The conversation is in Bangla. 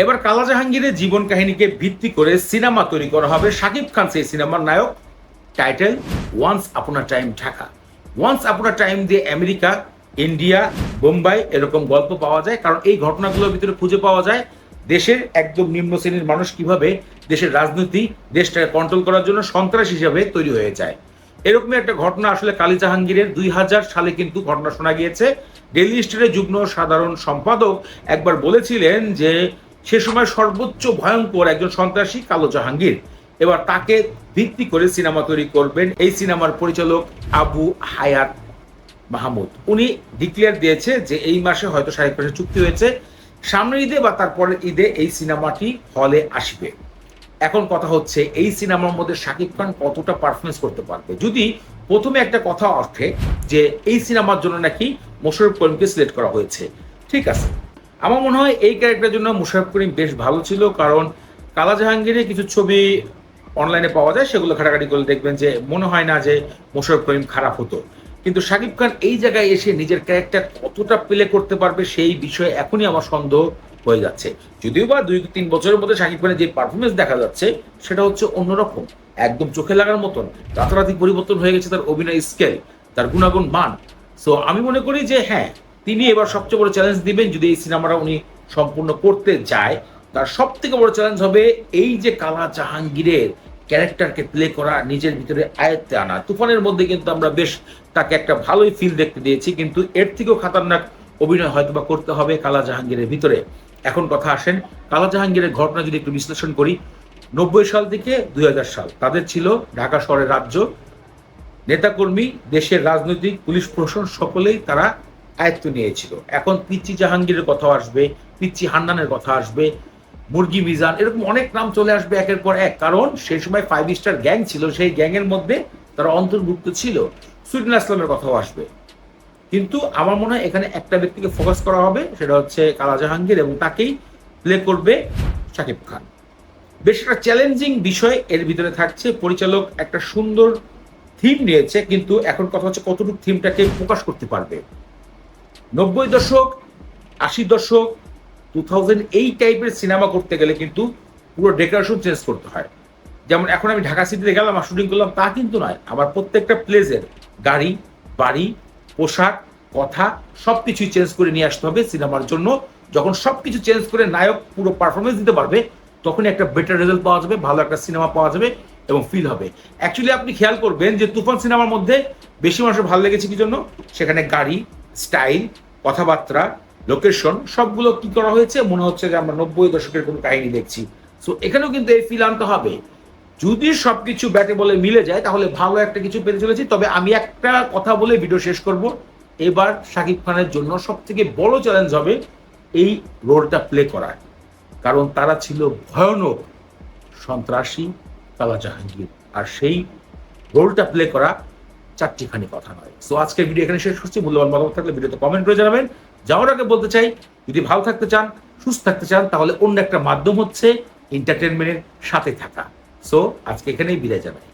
এবার কালা জাহাঙ্গীরের জীবন কাহিনীকে ভিত্তি করে সিনেমা তৈরি করা হবে শাকিব খান, সেই সিনেমার নায়ক। টাইটেল, ওয়ান্স আপনার time Dhaka. Once upon time দিয়ে আমেরিকা, ইন্ডিয়া, বোম্বাই এরকম গল্প পাওয়া যায়। কারণ এই ঘটনাগুলোর ভিতরে খুঁজে পাওয়া যায় দেশের একদম নিম্ন শ্রেণির মানুষ কীভাবে দেশের রাজনীতি, দেশটাকে কন্ট্রোল করার জন্য সন্ত্রাস হিসাবে তৈরি হয়ে যায়। এরকমই একটা ঘটনা আসলে কালী জাহাঙ্গীরের দুই হাজার সালে কিন্তু ঘটনা শোনা গিয়েছে। ডেইলি স্টারের যুগ্ম সাধারণ সম্পাদক একবার বলেছিলেন যে সে সময় সর্বোচ্চ ভয়ঙ্কর একজন সন্ত্রাসী কালো জাহাঙ্গীর। এবার তাকে ভিত্তি করে সিনেমা তৈরি করবেন এই সিনেমার পরিচালক আবু হায়াত মাহমুদ। উনি ডিক্লেয়ার দিয়েছে যে এই মাসে হয়তো শাহিদ খানের চুক্তি হয়েছে। সামনের ঈদে বা তারপরের ঈদে এই সিনেমাটি হলে আসবে। এখন কথা হচ্ছে, এই সিনেমার মধ্যে শাকিব খান কতটা পারফরমেন্স করতে পারবে? যদি প্রথমে একটা কথা অর্থে যে এই সিনেমার জন্য নাকি মোশারফ করিমকে সিলেক্ট করা হয়েছে। ঠিক আছে। আমার মনে হয় এই ক্যারেক্টারের জন্য মুশারফ করিম বেশ ভালো ছিল, কারণ কালা জাহাঙ্গীরের কিছু ছবি অনলাইনে পাওয়া যায়, সেগুলো ঘাটাঘাটি করলে দেখবেন যে মনে হয় না যে মোশারফ করিম খারাপ হতো। কিন্তু শাকিব খান এই জায়গায় এসে নিজের ক্যারেক্টার কতটা প্লে করতে পারবে সেই বিষয়ে এখনই আমার সন্দেহ হয়ে যাচ্ছে। যদিও বা দুই তিন বছরের মধ্যে শাকিব খানের যে পারফরমেন্স দেখা যাচ্ছে, সেটা হচ্ছে অন্যরকম, একদম চোখে লাগার মতন, রাতারাতি পরিবর্তন হয়ে গেছে তার অভিনয় স্কেল তার গুণাগুণ মান। সো আমি মনে করি যে হ্যাঁ তিনি এবার সবচেয়ে বড় চ্যালেঞ্জ দিবেন যদি এই সিনেমাটা উনি সম্পূর্ণ করতে যায়। তার সব থেকে বড় চ্যালেঞ্জ হবে এই যে কালা জাহাঙ্গীরের ক্যারেক্টারকে প্লে করা, নিজের ভিতরে আয়ত্তে আনা। তুফানের মধ্যে কিন্তু আমরা বেশ তাকে একটা ভালোই ফিল দেখতে দিয়েছি, কিন্তু এর থেকেও খাতারনাক অভিনয় হয়তো বা করতে হবে কালা জাহাঙ্গীরের ভিতরে। এখন কথা আসেন, কালা জাহাঙ্গীরের ঘটনা যদি একটু বিশ্লেষণ করি, নব্বই সাল থেকে দুই হাজার সাল, তাদের ছিল ঢাকা শহরের রাজ্য। নেতাকর্মী, দেশের রাজনৈতিক, পুলিশ প্রশাসন, সকলেই তারা আয়ত্ত নিয়েছিল। এখন পিচ্চি জাহাঙ্গীরের কথা আসবে, পিচ্চি হান্নানের কথা আসবে, মুরগি মিজান, এরকম অনেক নাম চলে আসবে একের পর এক। কারণ সেই সময় ফাইভ স্টার গ্যাং ছিল, সেই গ্যাংয়ের মধ্যে তারা অন্তর্ভুক্ত ছিল। সুইডেন আসলামের কথাও আসবে। কিন্তু আমার মনে হয় এখানে একটা ব্যক্তিকে ফোকাস করা হবে, সেটা হচ্ছে কালা জাহাঙ্গীর এবং তাকেই প্লে করবে শাকিব খান। বেশ একটা চ্যালেঞ্জিং বিষয় এর ভিতরে থাকছে। পরিচালক একটা সুন্দর থিম নিয়েছে, কিন্তু এখন কথা হচ্ছে কতটুকু থিমটাকে প্রকাশ করতে পারবে। নব্বই দশক, আশি দশক টু থাউজেন্ড এই টাইপের সিনেমা করতে গেলে কিন্তু পুরো ডেকোরেশন চেঞ্জ করতে হয়। যেমন এখন আমি ঢাকা সিটিতে গেলাম আর শুটিং করলাম, তা কিন্তু নয়। আমার প্রত্যেকটা প্লেসের গাড়ি, বাড়ি, পোশাক, কথা সব কিছুই চেঞ্জ করে নিয়ে আসতে হবে সিনেমার জন্য। যখন সব কিছু চেঞ্জ করে নায়ক পুরো পারফরমেন্স দিতে পারবে, তখনই একটা বেটার রেজাল্ট পাওয়া যাবে, ভালো একটা সিনেমা পাওয়া যাবে এবং ফিল হবে। অ্যাকচুয়ালি আপনি খেয়াল করবেন যে তুফান সিনেমার মধ্যে বেশি মানুষের ভালো লেগেছে কি জন্য? সেখানে গাড়ি স্টাইল, কথাবার্তা, লোকেশন, সবগুলো কি করা হয়েছে? মনে হচ্ছে যে আমরা নব্বই দশকের কোনো কাহিনী দেখছি। সো এখানেও কিন্তু এই ফিল আনতে হবে। যদি সবকিছু ব্যাটে বলে মিলে যায়, তাহলে ভালো একটা কিছু পেতে চলেছি। তবে আমি একটা কথা বলে ভিডিও শেষ করব। এবার শাকিব খানের জন্য সব থেকে বড় চ্যালেঞ্জ হবে এই রোলটা প্লে করার। কারণ তারা ছিল ভয়ানক সন্ত্রাসী কালা জাহাঙ্গীর আর সেই রোলটা প্লে করা চারটিখানি কথা নয়। সো আজকে ভিডিও এখানে শেষ করছি। মূল্যবান মতামত থাকলে ভিডিওতে কমেন্ট করে জানাবেন। যাওয়ার আগে বলতে চাই, যদি ভালো থাকতে চান, সুস্থ থাকতে চান, তাহলে অন্য একটা মাধ্যম হচ্ছে এন্টারটেনমেন্টের সাথে থাকা। সো আজকে এখানেই বিদায় জানাই।